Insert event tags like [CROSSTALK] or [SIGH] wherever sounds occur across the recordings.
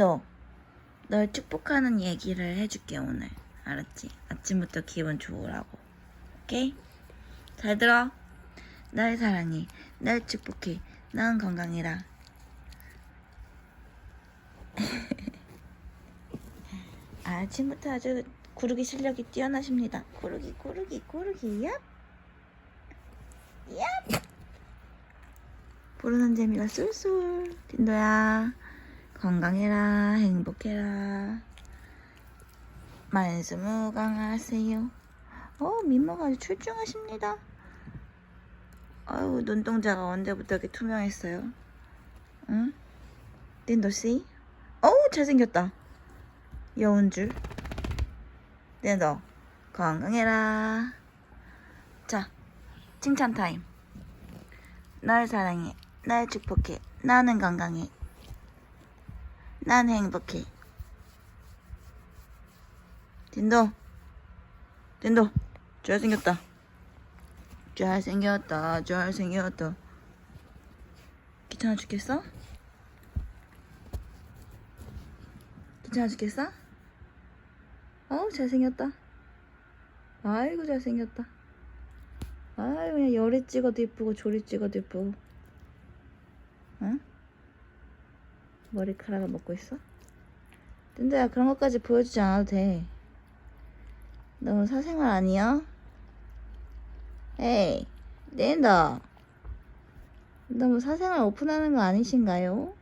딘도, 널 축복하는 얘기를 해줄게, 오늘. 알았지? 아침부터 기분 좋으라고. 오케이? 잘 들어. 날 사랑해. 날 축복해. 난 건강해라. [LAUGHS] 아침부터 아주 구르기 실력이 뛰어나십니다. 구르기, 구르기, 구르기, 얍! 얍! 부르는 재미가 쏠쏠. 딘도야, 건강해라, 행복해라. 만수무강하세요. 어, 민모가 아주 출중하십니다. 아유, 눈동자가 언제부터 이렇게 투명했어요? 응? 딘도씨? 어우, 잘생겼다. 여운 줄. 딘도, 건강해라. 자, 칭찬 타임. 날 사랑해. 날 축복해. 나는 건강해. 난 행복해. 딘도. 딘도. 잘생겼다. 잘생겼다. 잘생겼다. 귀찮아 죽겠어? 귀찮아 죽겠어? 어우, 잘생겼다. 아이고, 잘생겼다. 아이 그냥 열이 찍어도 이쁘고 조리 찍어도 이쁘고 응? 머리카락을 먹고 있어? 근데야 그런 것까지 보여주지 않아도 돼 너무 사생활 아니야? 에이 낸다 너무 사생활 오픈하는 거 아니신가요?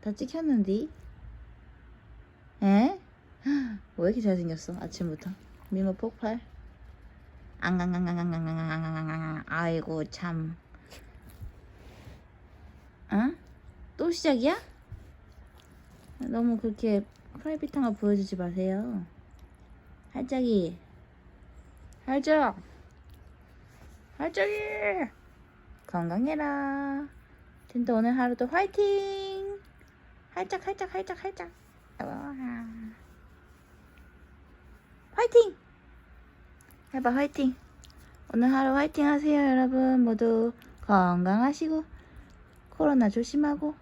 다 찍혔는디? 에? 왜 이렇게 잘생겼어 아침부터 미모 폭발 앙앙앙앙앙앙앙앙앙앙 아이고 참 어? 또 시작이야? 너무 그렇게 프라이빗한 거 보여주지 마세요 할짝이 할짝 할짝이 건강해라 진짜 오늘 하루도 화이팅 할짝 할짝 할짝 할짝 와. 화이팅! 해봐 화이팅! 오늘 하루 화이팅 하세요 여러분 모두 건강하시고 코로나 조심하고.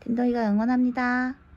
딘더이가 응원합니다